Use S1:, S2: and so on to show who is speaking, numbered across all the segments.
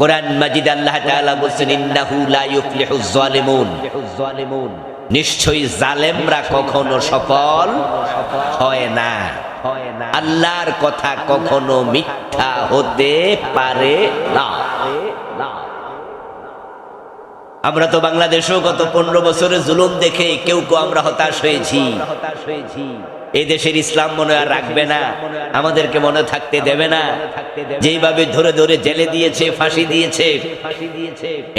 S1: কোরআন মাজিদ আল্লাহ তাআলা বলছেন, ইন্নাহু লা ইউফলিহুজ জালিমুন নিশ্চয়ই জালেমরা কখনো সফল হয় না। আল্লাহর কথা কখনো মিথ্যা হতে পারে না। আমরা তো বাংলাদেশেও গত পনেরো বছরের জুলুম দেখে কেউ কেউ আমরা হতাশ হয়েছি হতাশ হয়েছি। এই দেশের ইসলাম মনে আর রাখবে না। আমাদেরকে মনে থাকতে দেবে না। যেইভাবে ধরে ধরে জেলে দিয়েছে, ফাঁসি দিয়েছে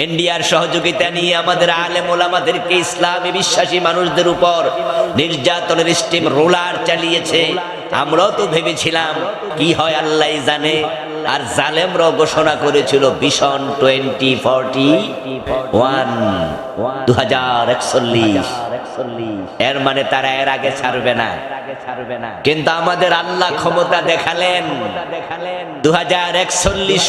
S1: ইন্ডিয়ার সহযোগিতা নিয়ে আমাদের আলেম ওলামাদেরকে ইসলামী বিশ্বাসী মানুষদের উপর নির্যাতনের স্টিম রোলার চালিয়েছে। আমরাও তো ভেবেছিলাম, কি হয় আল্লাহ জানে। আর জালেমরাও ঘোষণা করেছিল ভীষণ টোয়েন্টি ফর্টি ওয়ান দু হাজার একচল্লিশ। এর মানে তারা এর আগে ছাড়বে না। কিন্তু আমাদের আল্লাহ ক্ষমতা দেখালেন। দু হাজার একচল্লিশ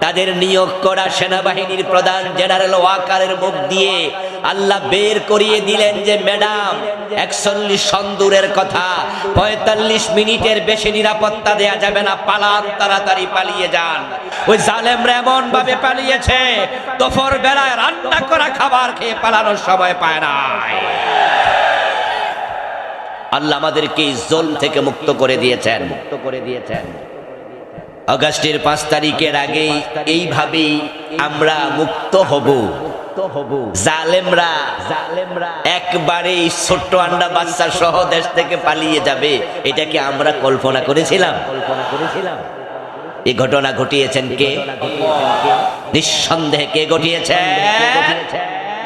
S1: তাদের নিয়োগ করা সেনাবাহিনীর প্রধান জেনারেল ওয়াকারের মুখ দিয়ে আল্লাহ বের করিয়ে দিলেন যে, ম্যাডাম, একচল্লিশ সন্দুরের কথা। পঁয়তাল্লিশ মিনিটের বেশি নিরাপত্তা দেয়া যাবে না। পালান, তাড়াতাড়ি পালিয়ে যান। ওই জালেমরা এমন ভাবে পালিয়েছে, দুপুর বেলায় রান্না করা খাবার খেয়ে পালানোর সময় পায় নাই। আল্লাহ আমাদেরকে জোল থেকে মুক্ত করে দিয়েছেন। মুক্ত করে দিয়েছেন অগাস্টের পাঁচ তারিখের আগে এইভাবেই আমরা মুক্ত হব। জালেমরা জালেমরা একবারে ছোট্ট আন্ডা বাচ্চা সহ দেশ থেকে পালিয়ে যাবে। এটা কি আমরা কল্পনা করেছিলাম? কল্পনা করেছিলাম। এই ঘটনা ঘটিয়েছেন কে? নিঃসন্দেহে কে ঘটিয়েছেন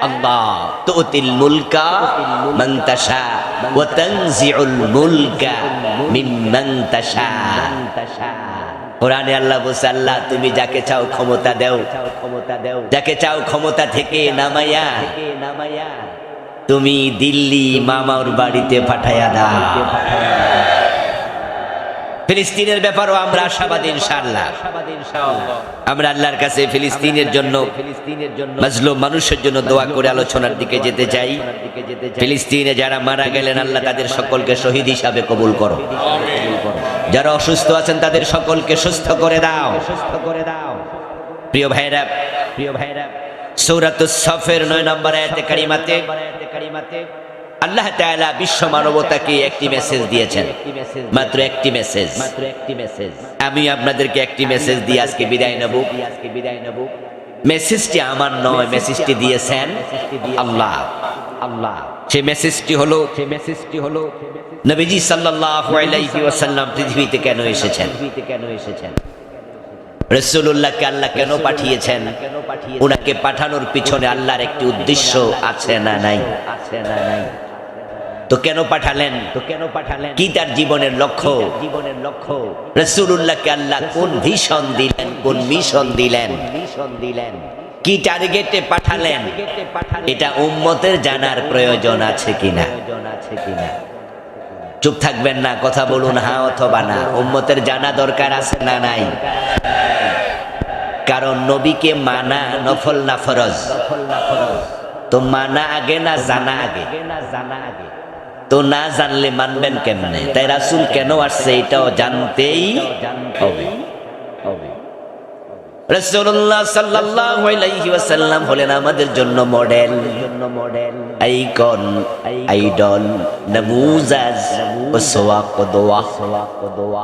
S1: আল্লাহ তুতিল মুলকা মান তাশা ওয়া তানজিউল মুলকা মিম্মান তাশা। কোরআনে আল্লাহ বলছে, আল্লাহ, তুমি যাকে চাও ক্ষমতা দেও। ক্ষমতা দেও যাকে চাও ক্ষমতা থেকে নামাইয়া তুমি দিল্লি মামার বাড়িতে পাঠাইয়া দাও। ফিলিস্তিনের ব্যাপারও আমরা আশাবাদী, ইনশাআল্লাহ। আমরা আল্লাহর কাছে ফিলিস্তিনের জন্য ফিলিস্তিনের জন্য, মাজলুম মানুষের জন্য দোয়া করে আলোচনার দিকে যেতে চাই। ফিলিস্তিনে যারা মারা গেলেন, আল্লাহ তাদের সকলকে শহীদ হিসাবে কবুল করো। যারা অসুস্থ আছেন, তাদের সকলকে সুস্থ করে দাও। সুস্থ করে দাও প্রিয় ভাইরা প্রিয় ভাইরা, সৌরাতুস সফের নয় নম্বর আয়াতে কারিমাতে কারিমাতে আল্লাহ তাআলা বিশ্ব মানবতাকে একটি মেসেজ দিয়েছেন। মাত্র একটি মেসেজ মাত্র একটি মেসেজ আমি আপনাদেরকে একটি মেসেজ দিয়ে আজকে বিদায় নেব। আজকে বিদায় নেব মেসেজটি আমার নয় মেসেজটি দিয়েছেন আল্লাহ। আল্লাহ। সেই মেসেজটি হলো সে মেসেজটি হলো নবীজি সাল্লাল্লাহু আলাইহি ওয়াসাল্লাম পৃথিবীতে কেন এসেছেন? পৃথিবীতে কেন এসেছেন রসুল্লাহকে আল্লাহ কেন পাঠিয়েছেন? ওনাকে পাঠানোর পিছনে আল্লাহর একটি উদ্দেশ্য আছে না নাই? আছে না নাই। তো কেন পাঠালেন? তো কেন পাঠালেন? কি তার জীবনের লক্ষ্য? জীবনের লক্ষ্য? রসুল্লাহকে আল্লাহ কোন ভীষণ দিলেন কোন মিশন দিলেন মিশন দিলেন? কি টার্গেটে পাঠালেন? এটা উম্মতের জানার প্রয়োজন আছে কিনা? চুপ থাকবেন না, কথা বলুন হ্যাঁ অথবা না। উম্মতের জানা দরকার আছে না নাই? কারণ নবীকে মানা নফল না ফরজ। তো মানা আগে না জানা আগে জানা আগে? তো না জানলে মানবেন কেমনে? তাই রাসুল কেন আসছে এটাও জানতেই হবে। রাসূলুল্লাহ সাল্লাল্লাহু আলাইহি ওয়াসাল্লাম হলেন আমাদের জন্য মডেল জন্য মডেল আইকন আইডল নমুজাজ উসওয়া কদওয়া কদওয়া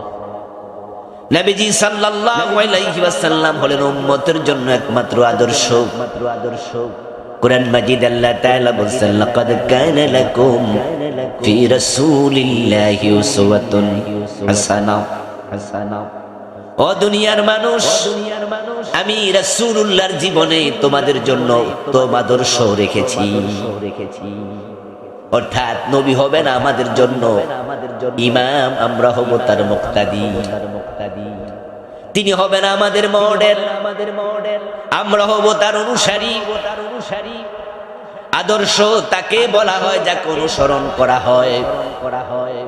S1: নবীজি সাল্লাল্লাহু আলাইহি ওয়াসাল্লাম হলেন উম্মতের জন্য একমাত্র আদর্শ। একমাত্র আদর্শ কোরআন মাজিদ আল্লাহ তাআলা বলেন লাকাদ কানা লাকুম ফি রাসূলিল্লাহি উসওয়াতুন হাসানাহ হাসানাহ ও দুনিয়ার মানুষ, আমি রাসূলুল্লাহর জীবনে তোমাদের জন্য উত্তম আদর্শ রেখেছি। রেখেছি অর্থাৎ নবী হবেন আমাদের জন্য ইমাম, আমরা হব তার মুক্তাদি। তিনি হবেন আমাদের মডেল আমাদের মডেল আমরা হব তার অনুসারী। তার অনুসারী আদর্শ তাকে বলা হয়, যাকে অনুসরণ করা হয় করা হয়।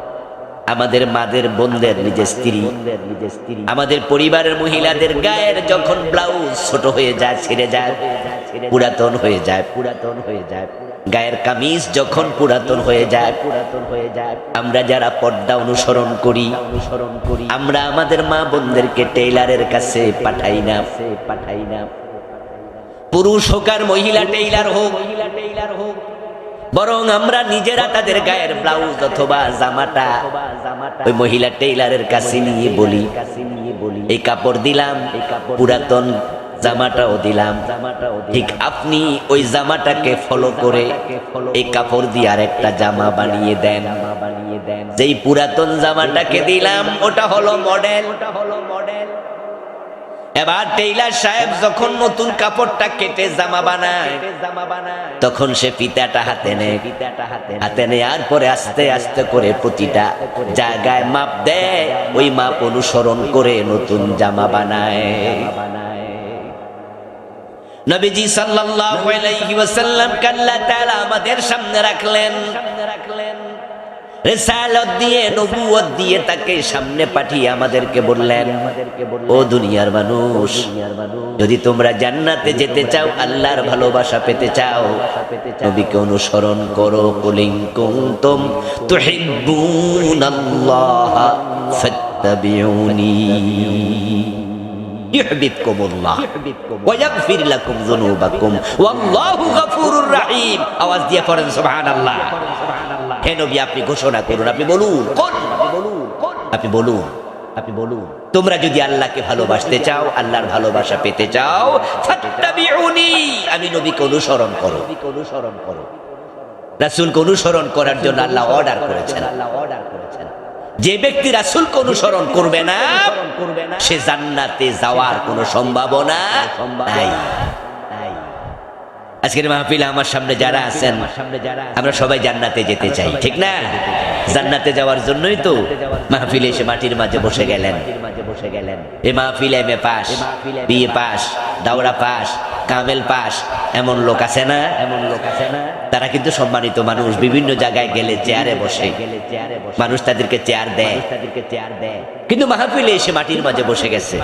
S1: আমাদের মাদের বোনদের নিজের স্ত্রী। আমাদের পরিবারের মহিলাদের গায়ের যখন ব্লাউজ ছোট হয়ে যায়, ছেড়ে যায়, পুরাতন হয়ে যায়, পুরাতন হয়ে যায়। গায়ের কামিজ যখন পুরাতন হয়ে যায় পুরাতন হয়ে যায় আমরা যারা পর্দা অনুসরণ করি অনুসরণ করি আমরা আমাদের মা বোনদেরকে টেইলারের কাছে পাঠাই না। পাঠাই না পুরুষ হোক আর মহিলা টেইলার হোক মহিলা টেইলার হোক বরং আমরা নিজেরা তাদের গায়ের ব্লাউজ অথবা জামাটা ওই মহিলা টেইলারের কাছে নিয়ে বলি। এই কাপড় দিলাম, পুরাতন জামাটাও দিলাম। ঠিক আপনি ওই জামাটাকে ফলো করে এই কাপড় দিয়ে আর একটা জামা বানিয়ে দেন। যেই পুরাতন জামাটাকে দিলাম, ওটা হলো মডেল ওটা হলো মডেল এবার টেইলার সাহেব যখন নতুন কাপড়টা কেটে জামা বানায় জামা বানায় তখন সে ফিতাটা হাতে নেয়। ফিতাটা হাতে হাতে নেয়ার পরে আস্তে আস্তে করে প্রতিটা জায়গায় মাপ দেয়, ওই মাপ অনুসরণ করে নতুন জামা বানায়। নবীজি সাল্লাল্লাহু আলাইহি ওয়াসাল্লাম কাল্লা তাআলা আমাদের সামনে রাখলেন সামনে রাখলেন। রেসালত দিয়ে নবুয়ত দিয়ে তাকে সামনে পাঠিয়ে আমাদেরকে বললেন ও দুনিয়ার মানুষ যদি তোমরা জান্নাতে যেতে চাও আল্লাহর ভালোবাসা পেতে চাও নবীকে অনুসরণ করো কুলিং কুনতুম তুহিব্বুনাল্লাহ ফাত্তাবিউনি يحببكم الله ويغفر لكم ذنوبكم والله غفور رحيم আওয়াজ দিয়ে পড়েন সুবহানাল্লাহ হে নবী আপনি ঘোষণা করুন আপনি বলুন। আপনি বলুন। আপনি বলুন। তোমরা যদি আল্লাহকে ভালোবাসতে চাও আল্লাহর ভালোবাসা পেতে চাও আমি নবীকে অনুসরণ করো। অনুসরণ করো রাসূলকে অনুসরণ করার জন্য আল্লাহ অর্ডার করেছেন। আল্লাহ অর্ডার করেছেন যে ব্যক্তি রাসূলকে অনুসরণ করবে না করবে না সে জান্নাতে যাওয়ার কোনো সম্ভাবনা নাই। আজকের মাহফিলে আমার সামনে যারা আছেন, আমরা সবাই জান্নাতে যেতে চাই, ঠিক না? জান্নাতে যাওয়ার জন্যই তো মাহফিলে এসে মাটির মাঝে বসে গেলেন। বসে গেলেন এ মাহফিলে M A pass BA pass, দাওরা pass, কামেল পাস, এমন লোক আছে না? এমন লোক আছে না তারা কিন্তু সম্মানিত মানুষ, বিভিন্ন জায়গায় গেলে চেয়ারে বসে। মানুষ তাদেরকে চেয়ার দেয়। তাদেরকে চেয়ার দেয় কিন্তু মাহফিলে এসে মাটির মাঝে বসে গেছে।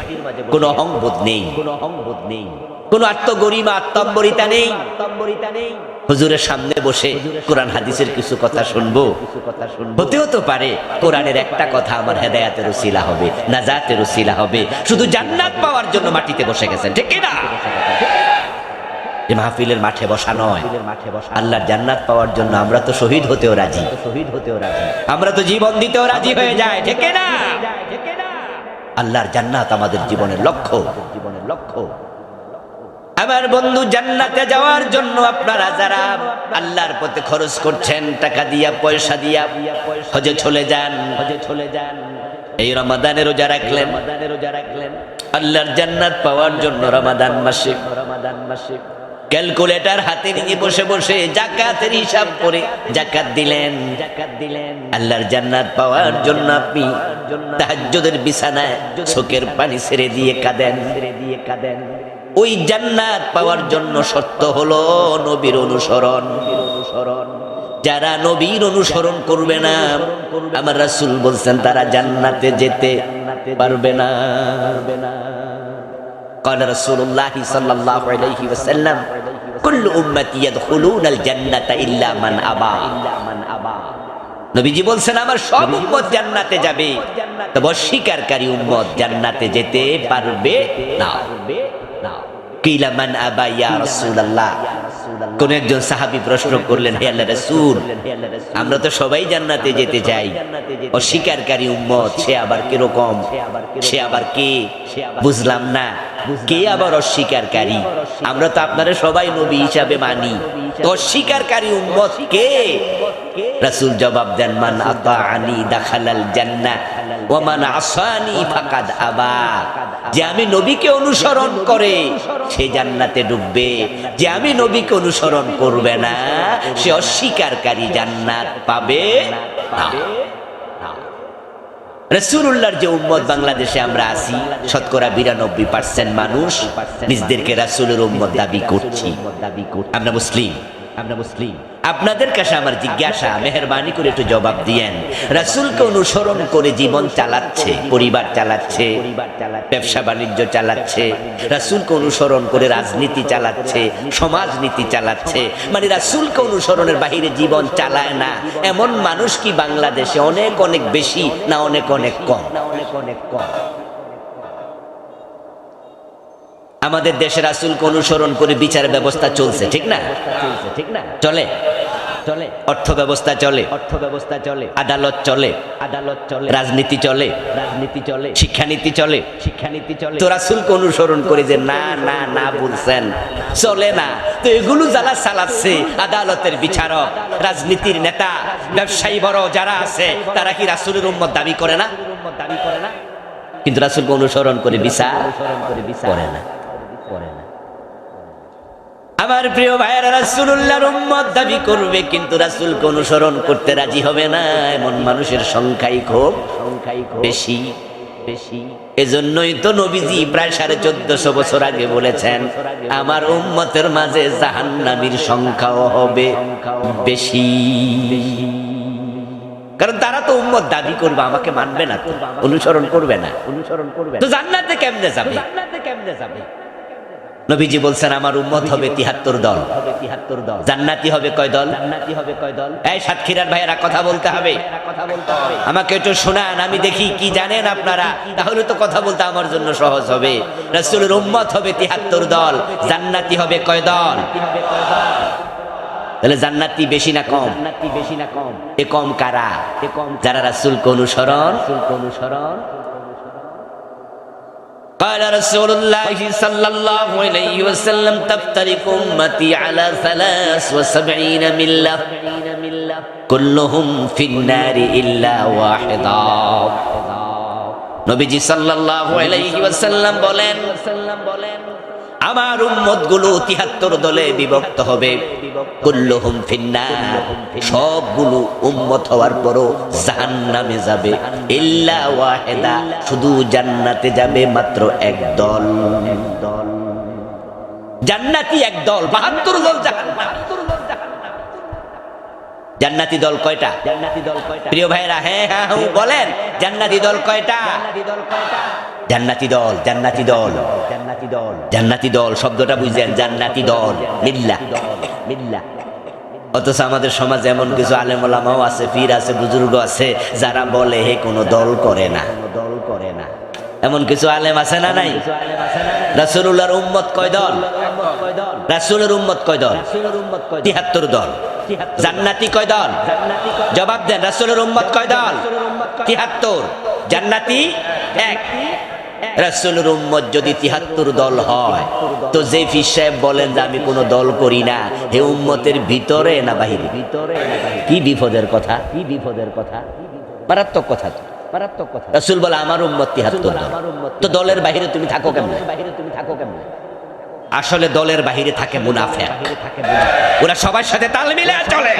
S1: কোনো অহংবোধ নেই কোনো অহংবোধ নেই। কোনো আত্মগরিমা আত্মম্বরিতা নেই। হুজুরের সামনে বসে কোরআন হাদিসের কিছু কথা শুনব। হতেও তো পারে কোরআনের একটা কথা আমার হেদায়াতের উসিলা হবে, নাজাতের উসিলা হবে। শুধু জান্নাত পাওয়ার জন্য মাটিতে বসে গেছেন, ঠিক না মাহফিলের মাঠে বসা নয়। আল্লাহর জান্নাত পাওয়ার জন্য আমরা তো শহীদ হতেও রাজি। শহীদ হতেও রাজি আমরা তো জীবন দিতেও রাজি হয়ে যায় ঠিক না আল্লাহর জান্নাত আমাদের জীবনের লক্ষ্য জীবনের লক্ষ্য। আমার বন্ধু জান্নাতে যাওয়ার জন্য আপনারা যারা আল্লাহর পথে খরচ করছেন, টাকা দিয়া, পয়সা দিয়া, হজে চলে যান। হজে চলে যান এই রমাদানের রোজা রাখলেন। রমাদানের রোজা রাখলেন আল্লাহর জান্নাত পাওয়ার জন্য রমাদান মাসে। রমাদান মাসে ক্যালকুলেটর হাতে নিয়ে বসে বসে জাকাতের হিসাব করে জাকাত দিলেন। জাকাত দিলেন আল্লাহর জান্নাত পাওয়ার জন্য আপনি তাহাজ্জুদের বিছানায় চোখের পানি ছেড়ে দিয়ে কাঁদেন ছেড়ে দিয়ে কাঁদেন। ওই জান্নাত পাওয়ার জন্য সত্য হলো নবীর অনুসরণ অনুসরণ যারা নবীর অনুসরণ করবে না আমার রাসূল বলছেন তারা জান্নাতে যেতে পারবে না قال رسول الله صلى الله عليه وسلم كل امتي يدخلون الجنه الا من ابى নবীজি বলছেন আমার সব উম্মত জান্নাতে যাবে তবে অস্বীকারী উম্মত জান্নাতে যেতে পারবে না কিলা মান আবা ইয়া রাসূলুল্লাহ। কোন একজন প্রশ্ন করলেন, হে রাসূল, আমরা তো সবাই জান্নাতে যেতে চাই। অস্বীকারী উম্মত, সে আবার কি রকম সে আবার কে? বুঝলাম না। কে আবার অস্বীকারী? আমরা তো আপনারা সবাই নবী হিসাবে মানি। তো অস্বীকারী উম্মত কে? রাসূল জবাব দেন, মান আতাআনি দাখালাল জান্নাহ। ওয়া মান আসানি ফাকাদ যে আমি নবীকে অনুসরণ করে, সে জান্নাতে ডুববে। যে আমি নবীকে অনুসরণ করবে না, সে অস্বীকারী জান্নাত পাবে না। রসুল্লাহর যে উম্মত বাংলাদেশে আমরা আছি, শতকরা বিরানব্বই পার্সেন্ট মানুষ নিজদেরকে রাসুলের উম্মত দাবি করছি। আমরা মুসলিম। আমরা মুসলিম। আপনাদের কাছে আমার জিজ্ঞাসা, মেহরবানি করে একটু জবাব দিয়েন। রাসুলকে অনুসরণ করে জীবন চালাচ্ছে, পরিবার চালাচ্ছে, ব্যবসা বাণিজ্য চালাচ্ছে, রাসুলকে অনুসরণ করে রাজনীতি চালাচ্ছে, সমাজনীতি চালাচ্ছে। মানে রাসুলকে অনুসরণের বাহিরে জীবন চালায় না। এমন মানুষ কি বাংলাদেশে অনেক অনেক বেশি, না অনেক অনেক কম? অনেক অনেক কম আমাদের দেশে রাসূলকে অনুসরণ করে বিচার ব্যবস্থা চলছে, ঠিক না? ঠিক না? চলে? চলে? অর্থ ব্যবস্থা চলে? অর্থ ব্যবস্থা চলে? আদালত চলে? আদালত চলে? রাজনীতি চলে? রাজনীতি চলে? শিক্ষানীতি চলে? শিক্ষানীতি চলে? তো রাসূলকে অনুসরণ করে যে, না না না বলছেন। চলে না? তো এগুলো যারা চালাচ্ছে, আদালতের বিচারক, রাজনীতির নেতা, ব্যবসায়ী বড় যারা আছে, তারা কি রাসূলের উম্মত দাবি করে না? দাবি করে না কিন্তু রাসূলকে অনুসরণ করে বিচার অনুসরণ করে বিচার? করে না। আমার প্রিয় ভাইয়েরা, রাসূলুল্লাহর উম্মত দাবি করবে, কিন্তু রাসূলকে অনুসরণ করতে রাজি হবে না। এমন মানুষের সংখ্যাই খুব সংখ্যাই খুব বেশি বেশি। এজন্যই তো নবীজি প্রায় সাড়ে চোদ্দশো বছর আগে বলেছেন, আমার উম্মতের মাঝে জাহান্নামীর সংখ্যাও হবে বেশি। কারণ তারা তো উম্মত দাবি করবে, আমাকে মানবে না অনুসরণ করবে না। অনুসরণ করবে তো জান্নাতে কেমনে যাবে জান্নাতে কেমনে যাবে? নবীজি বলছেন, আমার উম্মত হবে তিহাত্তর দল। তিহাত্তর দল জান্নাতি হবে কয় দল? জান্নাতি হবে কয় দল এই সাতক্ষীরার ভাইয়েরা, কথা বলতে হবে। কথা বলতে হবে আমাকে একটু শোনান, আমি দেখি কি জানেন আপনারা। তাহলে তো কথা বলতে আমার জন্য সহজ হবে। রাসূলের উম্মত হবে তিহাত্তর দল, জান্নাতি হবে কয় দল? তাহলে জান্নাতি বেশি না কম? জান্নাতি বেশি না কম এ কম কারা? এ কম যারা রাসূলকে অনুসরণ রাসূলকে অনুসরণ قال رسول الله صلى الله عليه وسلم تفترق أمتي على ثلاث وسبعين ملة كلهم في النار إلا واحدا নবীজি সাল্লাল্লাহু আলাইহি ওয়াসাল্লাম বলেন আমার উম্মতগুলো তিহাত্তর দলে বিভক্ত হবে। কুল্লুহুম ফিন্নার। সবগুলো উম্মত হওয়ার পরও জাহান্নামে যাবে। ইল্লা ওয়াহেদা, শুধু জান্নাতে যাবে মাত্র এক দল দল। জান্নাতি এক দল, বাহাত্তর দল জাহান্নাম। জান্নাতি দল কয়টা? জান্নাতি দল কয়টা? প্রিয় ভাইরা হ্যাঁ হ্যাঁ হুঁ বলেন জান্নাতি দল কয়টা? জান্নাতি দল জান্নাতি দল জান্নাতি দল। জান্নাতি দল শব্দটা বুঝলেন জান্নাতি দল মিল্লা। মিল্লা। অথচ আমাদের সমাজে এমন কিছু আলেমলামাও আছে পীর আছে বুজুর্গ আছে যারা বলে হে কোনো দল করে না। দল করে না। এমন কিছু আলেম আছে না নাই? রাসূলুল্লাহর উম্মত কয় দল? রাসূলের উম্মত কয় দল? তিহাত্তর দল। জান্নাতি কয় দল? জবাব দেন, রাসূলের উম্মত কয় দল? তিহাত্তর। জান্নাতি? এক। রাসূলের উম্মত যদি তিহাত্তর দল হয়, তো সাহেব বলেন যে আমি কোনো দল করি না। হে উম্মতের ভিতরে না বাহিরে? ভিতরে কি বিপদের কথা? কি বিপদের কথা? মারাত্মক কথা তো। মারাত্মক কথা রাসূল বলে, আমার উম্মত তিহাত্তর দল। তো দলের বাহিরে তুমি থাকো কেমন বাহিরে তুমি থাকো কেমনে? আসলে দলের বাহিরে থাকে মুনাফেক। ওরা সবার সাথে তাল মিলে চলে।